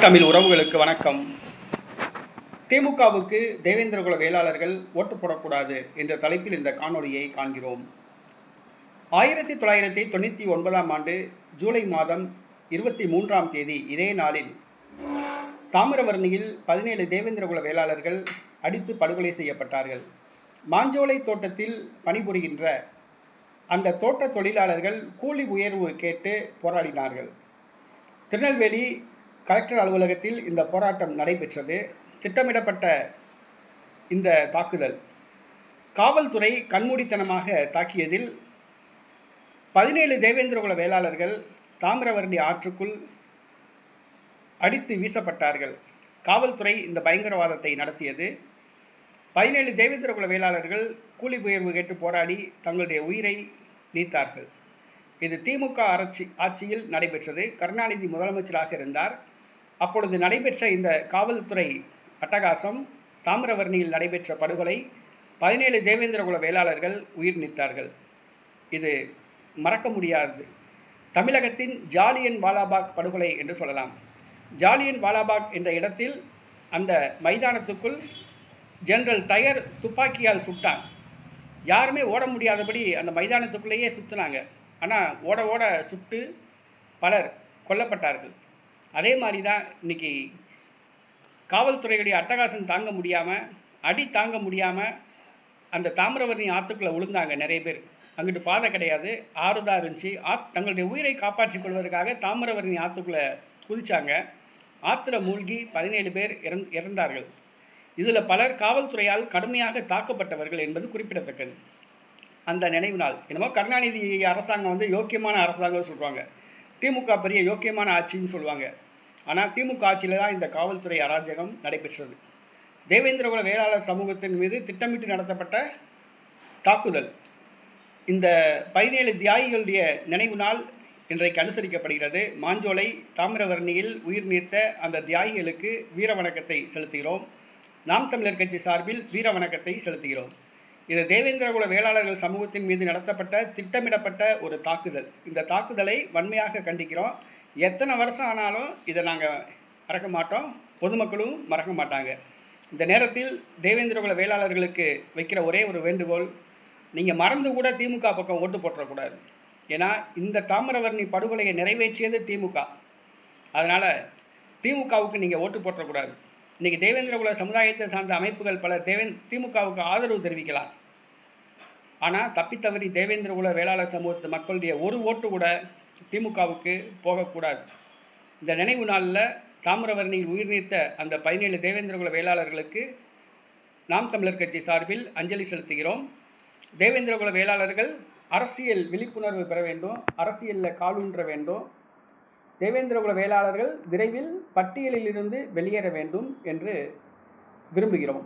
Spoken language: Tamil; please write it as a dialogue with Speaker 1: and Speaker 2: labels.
Speaker 1: தாய் தமிழ் உறவுகளுக்கு வணக்கம். திமுகவுக்கு தேவேந்திரகுல வேளாளர்கள் ஓட்டு போடக்கூடாது என்ற தலைப்பில் இந்த காணொலியை காண்கிறோம். ஆயிரத்தி தொள்ளாயிரத்தி தொண்ணூற்றி ஒன்பதாம் ஆண்டு ஜூலை மாதம் இருபத்தி மூன்றாம் தேதி இதே நாளில் தாமிரவர்ணியில் பதினேழு தேவேந்திரகுல வேளாளர்கள் அடித்து படுகொலை செய்யப்பட்டார்கள். மாஞ்சோலை தோட்டத்தில் பணிபுரிகின்ற அந்த தோட்ட தொழிலாளர்கள் கூலி உயர்வு கேட்டு போராடினார்கள். திருநெல்வேலி கலெக்டர் அலுவலகத்தில் இந்த போராட்டம் நடைபெற்றது. திட்டமிடப்பட்ட இந்த தாக்குதல் காவல்துறை கண்மூடித்தனமாக தாக்கியதில் பதினேழு தேவேந்திரகுல வேளாளர்கள் தாமிரவர்ணி ஆற்றுக்குள் அடித்து வீசப்பட்டார்கள். காவல்துறை இந்த பயங்கரவாதத்தை நடத்தியது. பதினேழு தேவேந்திரகுல வேளாளர்கள் கூலி உயர்வு கேட்டு போராடி தங்களுடைய உயிரை நீத்தார்கள். இது திமுக ஆட்சி ஆட்சியில் நடைபெற்றது. கருணாநிதி முதலமைச்சராக இருந்தார். அப்பொழுது நடைபெற்ற இந்த காவல்துறை அட்டகாசம் தாமிரவர்ணியில் நடைபெற்ற படுகொலை பதினேழு தேவேந்திரகுல வேளாளர்கள் உயிர் நீத்தார்கள். இது மறக்க முடியாது. தமிழகத்தின் ஜாலியன் வாலாபாக் படுகொலை என்று சொல்லலாம். ஜாலியன் வாலாபாக் என்ற இடத்தில் அந்த மைதானத்துக்குள் ஜெனரல் டயர் துப்பாக்கியால் சுட்டான். யாருமே ஓட முடியாதபடி அந்த மைதானத்துக்குள்ளேயே சுற்றுனாங்க ஆனால் ஓட ஓட சுட்டு பலர் கொல்லப்பட்டார்கள். அதே மாதிரி தான் இன்றைக்கி காவல்துறையுடைய அட்டகாசம் தாங்க முடியாமல் அடி தாங்க முடியாமல் அந்த தாமிரவர்ணி ஆற்றுக்குள்ளே விழுந்தாங்க நிறைய பேர். அங்கிட்டு பாதை கிடையாது. ஆறு தான் இருந்துச்சு. ஆ தங்களுடைய உயிரை காப்பாற்றிக் கொள்வதற்காக தாமிரவர்ணி ஆற்றுக்குள்ளே குதிச்சாங்க. ஆத்திர மூழ்கி பதினேழு பேர் இறந் இறந்தார்கள். இதில் பலர் காவல்துறையால் கடுமையாக தாக்கப்பட்டவர்கள் என்பது குறிப்பிடத்தக்கது. அந்த நினைவு நாள். என்னமோ கருணாநிதி அரசாங்கம் வந்து யோக்கியமான அரசாங்கம் சொல்லுவாங்க திமுக பெரிய யோக்கியமான ஆட்சின்னு சொல்லுவாங்க. ஆனால் திமுக ஆட்சியில் தான் இந்த காவல்துறை அராஜகம் நடைபெற்றது. தேவேந்திரகுல வேளாளர் சமூகத்தின் மீது திட்டமிட்டு நடத்தப்பட்ட தாக்குதல். இந்த பதினேழு தியாகிகளுடைய நினைவு நாள் இன்றைக்கு அனுசரிக்கப்படுகிறது. மாஞ்சோலை தாமிரவர்ணியில் உயிர் நீர்த்த அந்த தியாகிகளுக்கு வீர வணக்கத்தை செலுத்துகிறோம். நாம் தமிழர் கட்சி சார்பில் வீர வணக்கத்தை செலுத்துகிறோம். இது தேவேந்திரகுல வேளாளர்கள் சமூகத்தின் மீது நடத்தப்பட்ட திட்டமிடப்பட்ட ஒரு தாக்குதல். இந்த தாக்குதலை வன்மையாக கண்டிக்கிறோம். எத்தனை வருஷம் ஆனாலும் இதை நாங்கள் மறக்க மாட்டோம். பொதுமக்களும் மறக்க மாட்டாங்க. இந்த நேரத்தில் தேவேந்திரகுல வேளாளர்களுக்கு வைக்கிற ஒரே ஒரு வேண்டுகோள் நீங்கள் மறந்து கூட திமுக பக்கம் ஓட்டு போட்டுறக்கூடாது. ஏன்னா இந்த தாமிரவர்ணி படுகொலையை நிறைவேற்றியது திமுக. அதனால் திமுகவுக்கு நீங்கள் ஓட்டு போட்டுறக்கூடாது. இன்றைக்கி தேவேந்திரகுல சமுதாயத்தை சார்ந்த அமைப்புகள் பல தேவேந் திமுகவுக்கு ஆதரவு தெரிவிக்கலாம். ஆனால் தப்பித்தவறி தேவேந்திரகுல வேளாளர் சமூகத்து மக்களுடைய ஒரு ஓட்டு கூட திமுகவுக்கு போகக்கூடாது. இந்த நினைவு நாளில் தாமிரவர்ணியில் உயிர் நீத்த அந்த பதினேழு தேவேந்திரகுல வேளாளர்களுக்கு நாம் தமிழர் கட்சி சார்பில் அஞ்சலி செலுத்துகிறோம். தேவேந்திரகுல வேளாளர்கள் அரசியல் விழிப்புணர்வு பெற வேண்டும் அரசியலில் காலூன்ற வேண்டும். தேவேந்திரகுல வேளாளர்கள் விரைவில் பட்டியலில் இருந்து வெளியேற வேண்டும் என்று விரும்புகிறோம்.